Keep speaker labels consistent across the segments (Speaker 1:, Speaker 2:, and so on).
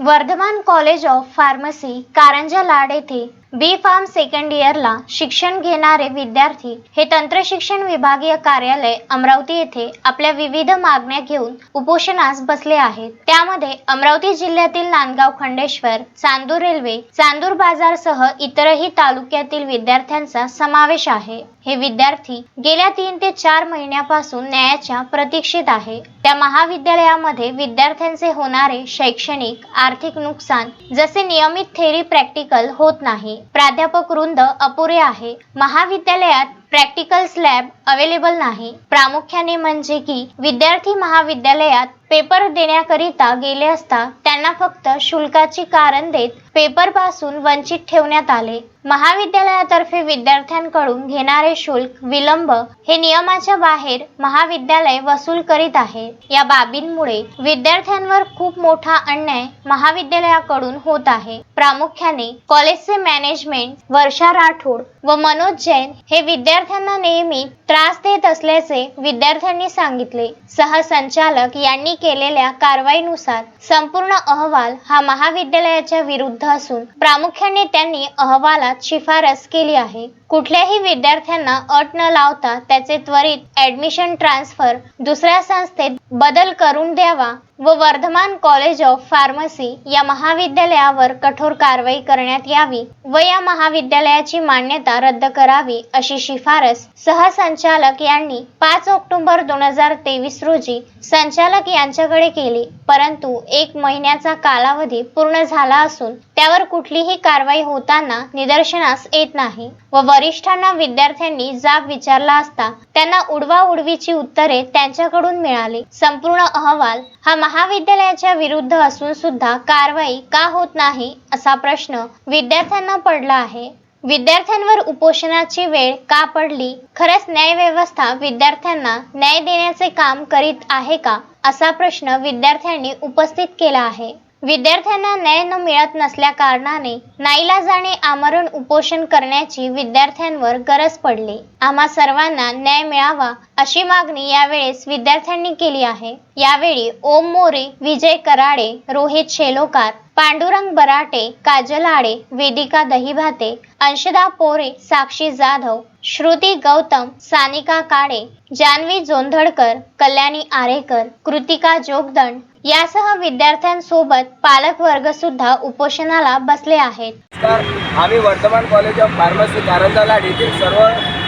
Speaker 1: Vardhaman college of pharmacy Karanja Lad येथे B form second इयरला शिक्षण घेणारे विद्यार्थी हे तंत्रशिक्षण विभागीय कार्यालय अमरावती येथे आपल्या विविध मागण्या घेऊन उपोषणास बसले आहेत. त्यामध्ये अमरावती जिल्ह्यातील नांदगाव खंडेश्वर चांदूर रेल्वे चांदूर बाजारसह इतरही तालुक्यातील विद्यार्थ्यांचा समावेश आहे. हे विद्यार्थी गेल्या तीन ते चार महिन्यापासून न्यायाच्या प्रतीक्षेत आहे. त्या महाविद्यालयामध्ये विद्यार्थ्यांचे होणारे शैक्षणिक आर्थिक नुकसान जसे नियमित थेरी प्रॅक्टिकल होत नाही प्राध्यापक वृंद अपुरे आहे. महाविद्यालयात प्रॅक्टिकल स्लॅब अवेलेबल नाही. प्रामुख्याने म्हणजे की विद्यार्थी महाविद्यालयात पेपर देण्याकरिता गेले असता त्यांना फक्त शुल्काची कारण देत पेपरपासून वंचित ठेवण्यात आले. महाविद्यालयातर्फे विद्यार्थ्यांकडून घेणारे शुल्क विलंब हे नियमाच्या बाहेर महाविद्यालय वसूल करीत आहे. या बाबींमुळे विद्यार्थ्यांवर खूप मोठा अन्याय महाविद्यालयाकडून होत आहे. प्रामुख्याने कॉलेजचे मॅनेजमेंट वर्षा राठोड व मनोज जैन हे विद्यार्थ्यांना नेहमी त्रास देत असल्याचे विद्यार्थ्यांनी सांगितले. सहसंचालक यांनी केलेल्या कारवाईनुसार संपूर्ण अहवाल हा महाविद्यालयाच्या विरुद्ध असून प्रामुख्याने त्यांनी अहवालात शिफारस केली आहे. कुठल्याही विद्यार्थ्यांना अट न लावता त्याचे त्वरित ऍडमिशन ट्रान्सफर दुसऱ्या संस्थेत बदल करून द्यावा व वर्धमान कॉलेज ऑफ फार्मसी या महाविद्यालयावर कठोर कारवाई करण्यात यावी व या महाविद्यालयाची मान्यता रद्द करावी अशी शिफारस सहसंचालक यांनी पाच ऑक्टोबर दोन हजार तेवीस रोजी संचालक यांच्याकडे केली. परंतु एक महिन्याचा कालावधी पूर्ण झाला असून त्यावर कुठलीही कारवाई होताना निदर्शनास येत नाही व वरिष्ठांना विद्यार्थ्यांनी जाब विचारला असता त्यांना उडवा उडवीची उत्तरे त्यांच्याकडून मिळाली. संपूर्ण अहवाल हा महाविद्यालयाच्या विरुद्ध असून सुद्धा कारवाई का होत नाही? असा प्रश्न विद्यार्थ्यांना पडला आहे. विद्यार्थ्यांवर उपोषणाची वेळ का पडली? खरंच न्याय व्यवस्था विद्यार्थ्यांना न्याय देण्याचे काम करीत आहे का? असा प्रश्न विद्यार्थ्यांनी उपस्थित केला आहे. विद्यार्थ्यांना न्याय न मिळत नसल्या कारणाने नाईलाजाने आमरण उपोषण करण्याची विद्यार्थ्यांवर गरज पडली. आम्हा सर्वांना न्याय मिळावा अशी मागणी यावेळेस विद्यार्थ्यांनी केली आहे. यावेळी ओम मोरे विजय कराडे रोहित शेलोकार पांडुरंग बराटे काजल आडे वेदिका दहिभाते अंशदा पोरे साक्षी जाधव श्रुती गौतम सानिका काळे जान्हवी जोंधळकर कल्याणी आरेकर कृतिका जोगदंड यासह विद्यार्थ्यांसोबत पालक वर्ग सुद्धा उपोषणाला बसले आहेत.
Speaker 2: नमस्कार. आम्ही वर्तमान कॉलेज ऑफ फार्मसी कारंजालाड येथील सर्व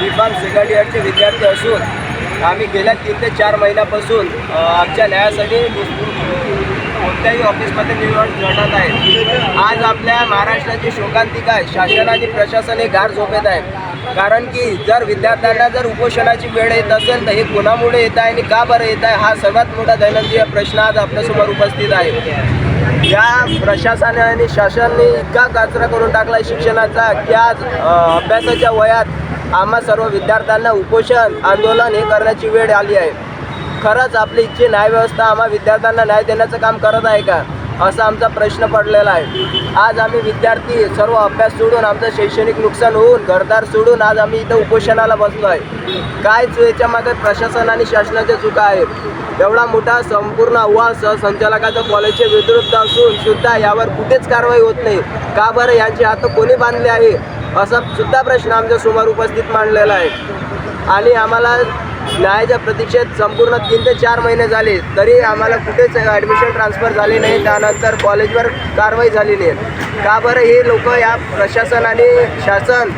Speaker 2: विभाग सेकंड इयरचे विद्यार्थी असून आम्ही गेल्या तीन ते चार महिन्यापासून अ, आमच्या न्यायासाठी कोणत्याही ऑफिसमध्ये निवड लढत आहे. आज आपल्या महाराष्ट्राची शोकांतिका आहे. शासन आणि प्रशासन हे गार झोपेत आहे. कारण की जर विद्यार्थ्यांना जर उपोषणाची वेळ येत असेल तर हे कोणामुळे येत आहे आणि का बरं येत आहे? हा सर्वात मोठा दैनंदिन प्रश्न आज आपल्यासमोर उपस्थित आहे. या प्रशासनाने आणि शासनाने इतका कचरा करून टाकला आहे शिक्षणाचा की आज अभ्यासाच्या वयात आम्हा सर्व विद्यार्थ्यांना उपोषण आंदोलन हे करण्याची वेळ आली आहे. खरंच आपली इच्छी न्यायव्यवस्था आम्हा विद्यार्थ्यांना न्याय देण्याचं काम करत आहे का? असा आमचा प्रश्न पडलेला आहे. आज आम्ही विद्यार्थी सर्व अभ्यास सोडून आमचं शैक्षणिक नुकसान होऊन घरदार सोडून आज आम्ही इथं उपोषणाला बसलो आहे. काय याच्या मागे प्रशासन आणि शासनाच्या चुका आहेत? एवढा मोठा संपूर्ण अहवाल सहसंचालकाच्या कॉलेजचे विरुद्ध असून सुद्धा यावर कुठेच कारवाई होत नाही. का बरं यांचे हात कोणी बांधले आहे? असा सुद्धा प्रश्न आमच्यासमोर उपस्थित मांडलेला आहे. आणि आम्हाला न्यायाच्या प्रतीक्षेत संपूर्ण तीन ते चार महिने झाले तरी आम्हाला कुठेच ॲडमिशन ट्रान्सफर झाली नाही. त्यानंतर कॉलेजवर कारवाई झाली नाही. का बरं हे लोक या प्रशासन आणि शासन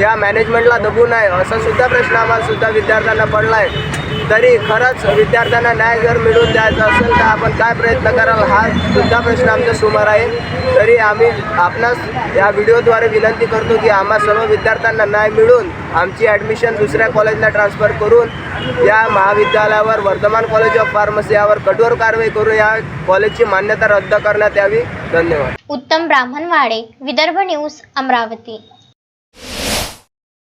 Speaker 2: या मॅनेजमेंटला दबून आहे? असा सुद्धा प्रश्न आम्हाला सुद्धा विद्यार्थ्यांना पडला आहे तरी खरंच विद्यार्थ्यांना न्याय जर मिळून द्यायचा असेल तर आपण काय प्रयत्न कराल हा सुद्धा प्रश्न आमच्यासमोर आहे. तरी आम्ही आपणास या व्हिडिओद्वारे विनंती करतो की आम्हा सर्व विद्यार्थ्यांना न्याय मिळून आमची ॲडमिशन दुसऱ्या कॉलेजला ट्रान्सफर करून या महाविद्यालयावर वर्धमान कॉलेज ऑफ फार्मसी यावर कठोर कारवाई करून या कॉलेजची मान्यता रद्द करण्यात यावी. धन्यवाद.
Speaker 1: उत्तम ब्राह्मणवाडे विदर्भ न्यूज अमरावती.